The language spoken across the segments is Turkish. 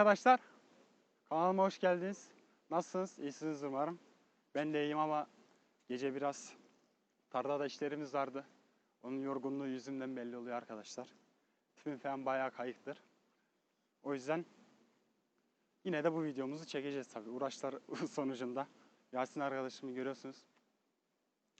arkadaşlar. Kanalıma hoş geldiniz. Nasılsınız? İyisiniz umarım. Ben de iyiyim ama gece biraz tarlada işlerimiz vardı. Onun yorgunluğu yüzümden belli oluyor arkadaşlar. Tipim falan bayağı kayıktır. O yüzden yine de bu videomuzu çekeceğiz tabii. Uğraşlar sonucunda. Yasin arkadaşımı görüyorsunuz.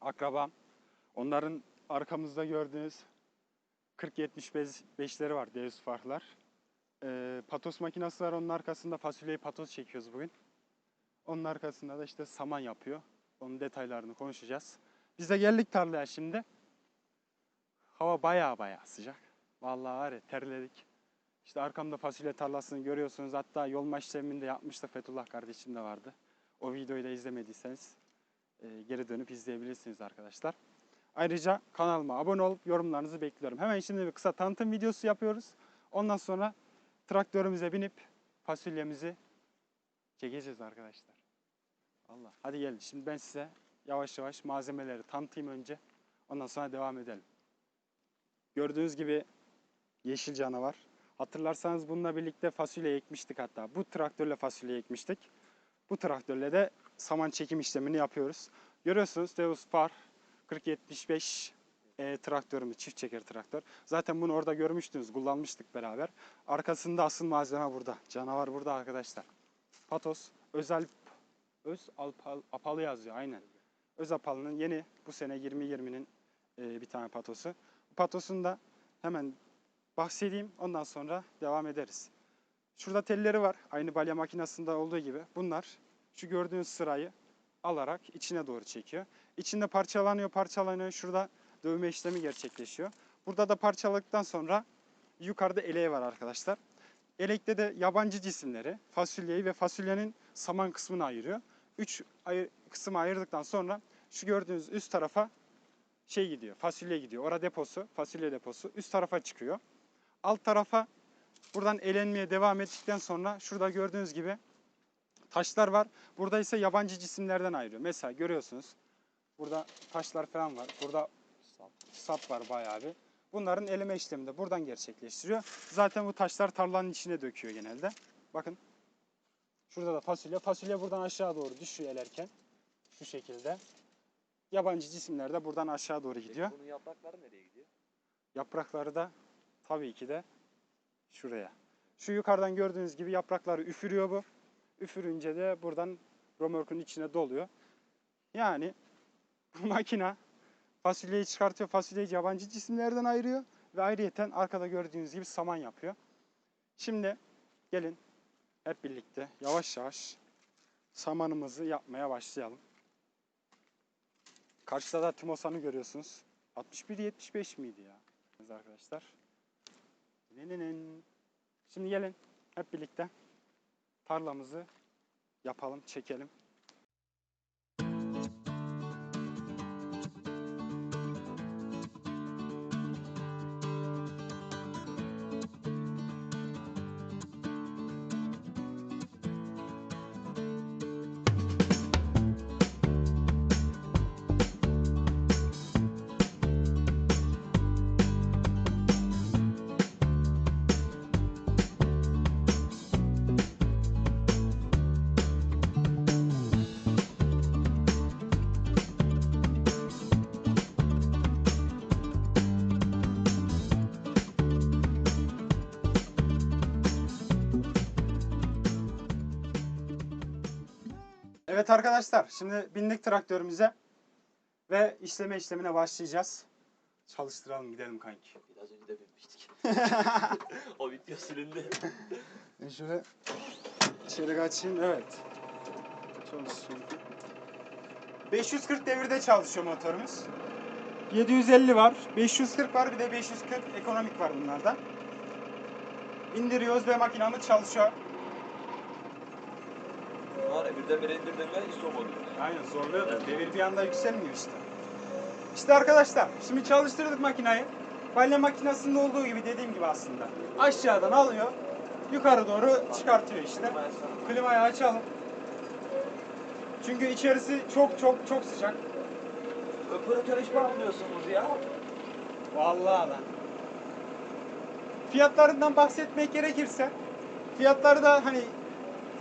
Akrabam. Onların arkamızda gördüğünüz 40-75'leri var Deus farklar. Ee, patos makinesi var onun arkasında fasulyeyi patos çekiyoruz bugün. Onun arkasında da işte saman yapıyor. Onun detaylarını konuşacağız. Biz de geldik tarlaya şimdi. Hava baya baya sıcak. Vallahi var ya terledik. İşte arkamda fasulye tarlasını görüyorsunuz. Hatta yolma işlemini de yapmıştı Fethullah kardeşim de vardı. O videoyu da izlemediyseniz e, geri dönüp izleyebilirsiniz arkadaşlar. Ayrıca kanalıma abone olup yorumlarınızı bekliyorum. Hemen şimdi bir kısa tanıtım videosu yapıyoruz. Ondan sonra traktörümüze binip fasulyemizi çekeceğiz arkadaşlar. Allah. Hadi gelin. Şimdi ben size yavaş yavaş malzemeleri tanıtayım önce. Ondan sonra devam edelim. Gördüğünüz gibi yeşil canavar. Hatırlarsanız bununla birlikte fasulye ekmiştik hatta. Bu traktörle fasulye ekmiştik. Bu traktörle de saman çekim işlemini yapıyoruz. Görüyorsunuz Deus Par 4075 e, traktörümüz, çift çeker traktör. Zaten bunu orada görmüştünüz, kullanmıştık beraber. Arkasında asıl malzeme burada. Canavar burada arkadaşlar. Patos, özel öz alpal, apalı yazıyor aynen. Öz apalının yeni bu sene 2020'nin e, bir tane patosu. Patosun da hemen bahsedeyim ondan sonra devam ederiz. Şurada telleri var. Aynı balya makinesinde olduğu gibi. Bunlar şu gördüğünüz sırayı alarak içine doğru çekiyor. İçinde parçalanıyor, parçalanıyor. Şurada dövme işlemi gerçekleşiyor. Burada da parçaladıktan sonra yukarıda eleği var arkadaşlar. Elekte de yabancı cisimleri, fasulyeyi ve fasulyenin saman kısmını ayırıyor. Üç ayır, kısmı ayırdıktan sonra şu gördüğünüz üst tarafa şey gidiyor, fasulye gidiyor. Orada deposu, fasulye deposu üst tarafa çıkıyor. Alt tarafa buradan elenmeye devam ettikten sonra şurada gördüğünüz gibi taşlar var. Burada ise yabancı cisimlerden ayırıyor. Mesela görüyorsunuz burada taşlar falan var. Burada sap var bayağı bir. Bunların eleme işlemi de buradan gerçekleştiriyor. Zaten bu taşlar tarlanın içine döküyor genelde. Bakın. Şurada da fasulye. Fasulye buradan aşağı doğru düşüyor elerken. Şu şekilde. Yabancı cisimler de buradan aşağı doğru gidiyor. Bunun yaprakları nereye gidiyor? Yaprakları da tabii ki de şuraya. Şu yukarıdan gördüğünüz gibi yaprakları üfürüyor bu. Üfürünce de buradan römorkun içine doluyor. Yani makina fasulyeyi çıkartıyor. Fasulyeyi yabancı cisimlerden ayırıyor. Ve ayrıyeten arkada gördüğünüz gibi saman yapıyor. Şimdi gelin hep birlikte yavaş yavaş samanımızı yapmaya başlayalım. Karşıda da Timosan'ı görüyorsunuz. 61-75 miydi ya? Arkadaşlar. Şimdi gelin hep birlikte tarlamızı yapalım, çekelim. Evet arkadaşlar, şimdi bindik traktörümüze ve işleme işlemine başlayacağız. çalıştıralım gidelim kanki. Biraz önce de binmiştik. o video silindi. Ben şöyle içeri kaçayım. Evet. Çalışıyor. 540 devirde çalışıyor motorumuz. 750 var, 540 var, bir de 540 ekonomik var bunlarda. İndiriyoruz ve makinamız çalışıyor. Var ya birdenbire ve stop oluyor. Aynen zorluyor da devir bir anda yükselmiyor işte. İşte arkadaşlar şimdi çalıştırdık makinayı. Balya makinesinde olduğu gibi dediğim gibi aslında. Aşağıdan alıyor, yukarı doğru çıkartıyor işte. Klimayı açalım. Çünkü içerisi çok çok çok sıcak. Operatör hiç bakmıyorsunuz ya. Vallahi lan. Fiyatlarından bahsetmek gerekirse fiyatları da hani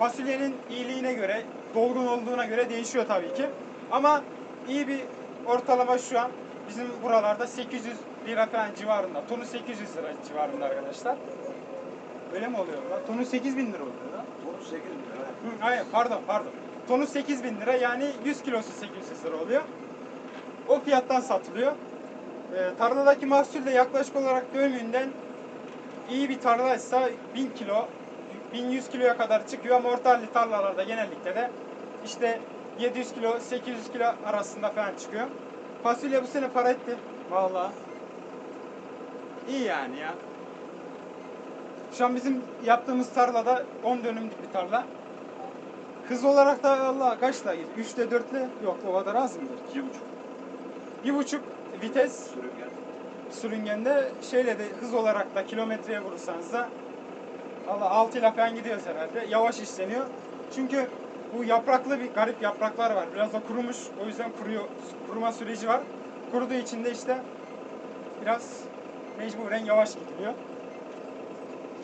fasulyenin iyiliğine göre, dolgun olduğuna göre değişiyor tabii ki. Ama iyi bir ortalama şu an bizim buralarda 800 lira falan civarında. Tonu 800 lira civarında arkadaşlar. Öyle mi oluyor lan? Tonu 8000 lira oluyor lan. 38 mi? Hı, hayır pardon pardon. Tonu 8000 lira yani 100 kilosu 800 lira oluyor. O fiyattan satılıyor. Ee, tarladaki mahsul de yaklaşık olarak dönümünden iyi bir tarlaysa 1000 kilo, 1100 kiloya kadar çıkıyor ama orta halli tarlalarda genellikle de işte 700 kilo, 800 kilo arasında falan çıkıyor. Fasulye bu sene para etti. Vallahi. İyi yani ya. Şu an bizim yaptığımız tarlada 10 dönümlük bir tarla. Hız olarak da Allah kaç da 3'te 4'le yok o kadar az mıdır? 2,5 Bir buçuk vites sürüngen. sürüngende şeyle de hız olarak da kilometreye vurursanız da Allah 6 ile falan gidiyoruz herhalde. Yavaş işleniyor. Çünkü bu yapraklı bir garip yapraklar var. Biraz da kurumuş. O yüzden kuruyor. Kuruma süreci var. Kuruduğu için de işte biraz mecburen yavaş gidiliyor.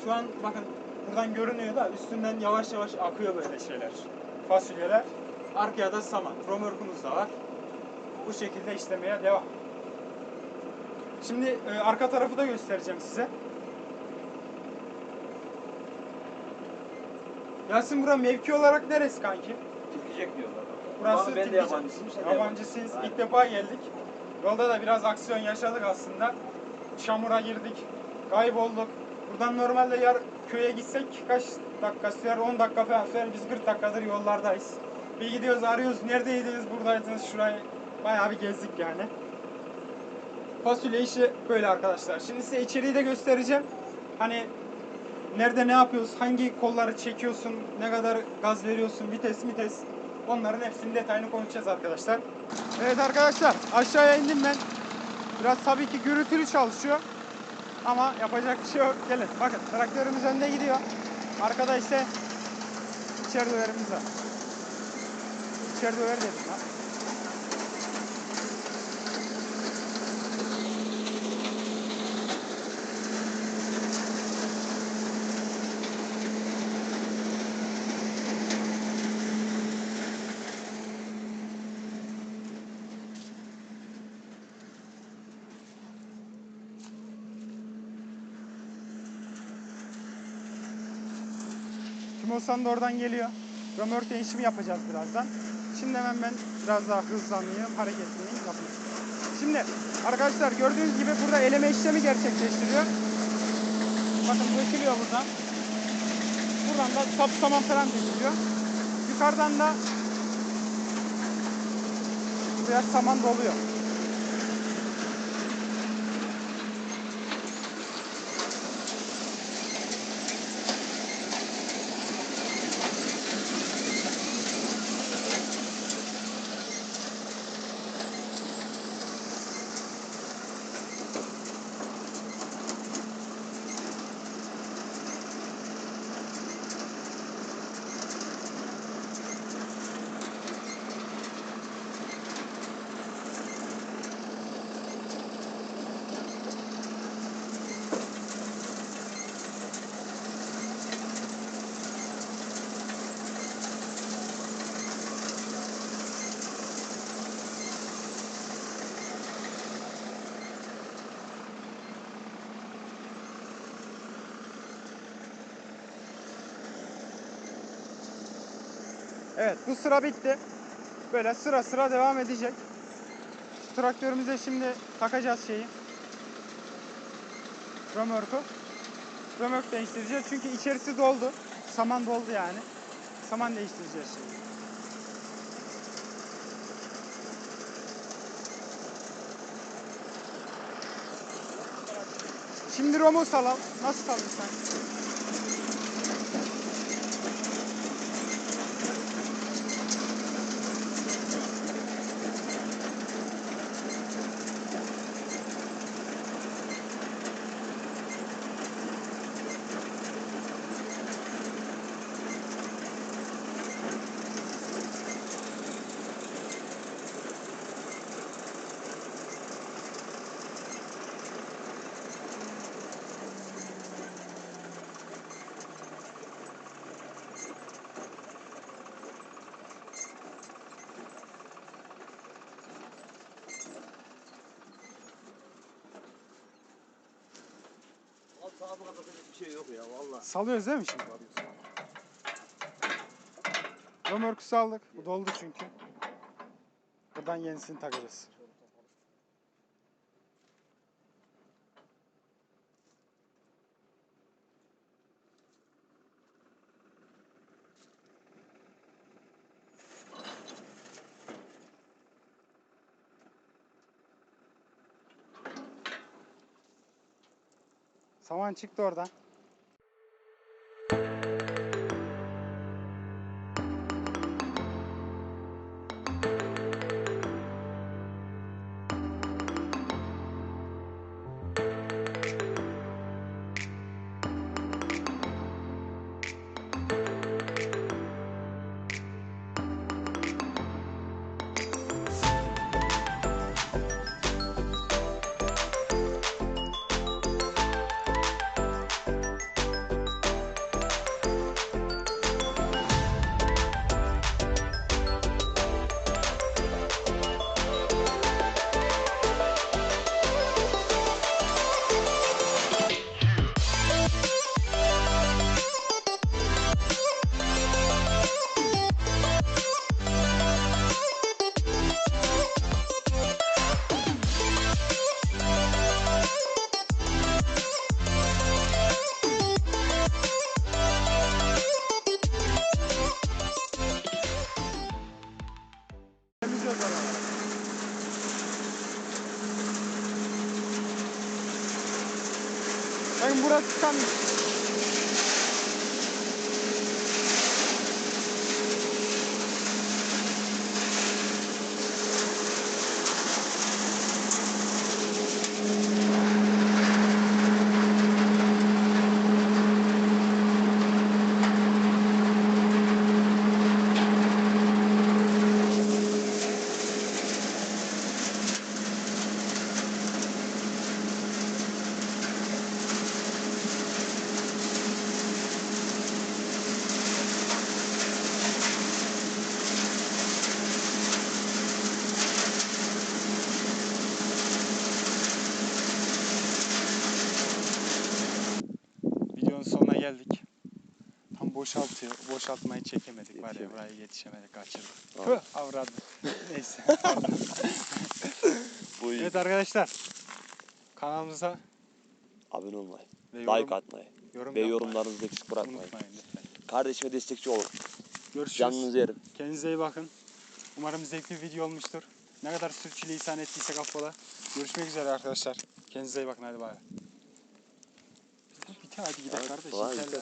Şu an bakın buradan görünüyor da üstünden yavaş yavaş akıyor böyle şeyler. Fasulyeler. Arkaya da saman. Romörkümüz de var. Bu şekilde işlemeye devam. Şimdi e, arka tarafı da göstereceğim size. Yasin bura mevki olarak neresi kanki? Tilkecek diyorlar. Burası Ama ben de yabancısıyım. sen de Yabancısıyız. yabancısın. İlk defa geldik. Yolda da biraz aksiyon yaşadık aslında. Çamura girdik. Kaybolduk. Buradan normalde yar köye gitsek kaç dakika sürer? 10 dakika falan sürer. Biz 40 dakikadır yollardayız. Bir gidiyoruz arıyoruz. Neredeydiniz? Buradaydınız. Şurayı bayağı bir gezdik yani. Fasulye işi böyle arkadaşlar. Şimdi size içeriği de göstereceğim. Hani nerede ne yapıyoruz? Hangi kolları çekiyorsun? Ne kadar gaz veriyorsun? Vites vites. Onların hepsini detayını konuşacağız arkadaşlar. Evet arkadaşlar aşağıya indim ben. Biraz tabii ki gürültülü çalışıyor. Ama yapacak bir şey yok. Gelin bakın traktörümüz önde gidiyor. Arkada ise içeri döverimiz var. İçeri döver dedim lan. Timosan da oradan geliyor. Römork değişimi yapacağız birazdan. Şimdi hemen ben biraz daha hızlanayım, hareketliyim, yapayım. Şimdi arkadaşlar gördüğünüz gibi burada eleme işlemi gerçekleştiriyor. Bakın dökülüyor buradan. Buradan da sap saman falan dökülüyor. Yukarıdan da buraya saman doluyor. Evet bu sıra bitti. Böyle sıra sıra devam edecek. Traktörümüze şimdi takacağız şeyi. römorku. Römork değiştireceğiz çünkü içerisi doldu. Saman doldu yani. Saman değiştireceğiz şimdi. Şimdi Romo salam. Nasıl salırsan. Abi şey yok ya valla. Salıyoruz değil mi şimdi? Römorku saldık. Bu doldu çünkü. Buradan yenisini takacağız. Saman çıktı oradan. Bakın burası tıkanmış. Videonun sonuna geldik. Tam boşaltıyor. Boşaltmayı çekemedik var ya buraya yetişemedik kaçırdık. Tüh avradı. Neyse. Bu iyi. evet arkadaşlar. Kanalımıza Abone olmayı, ve yorum, like atmayı yorum ve yapmayı yorumlarınızı eksik bırakmayın. unutmayın lütfen. Kardeşime destekçi olun. Görüşürüz. Canınızı yerim. Kendinize iyi bakın. Umarım zevkli bir video olmuştur. Ne kadar sürçülisan ettiysek affola. Görüşmek üzere arkadaşlar. Kendinize iyi bakın hadi bay. Bitti hadi gidelim Evet, kardeşim.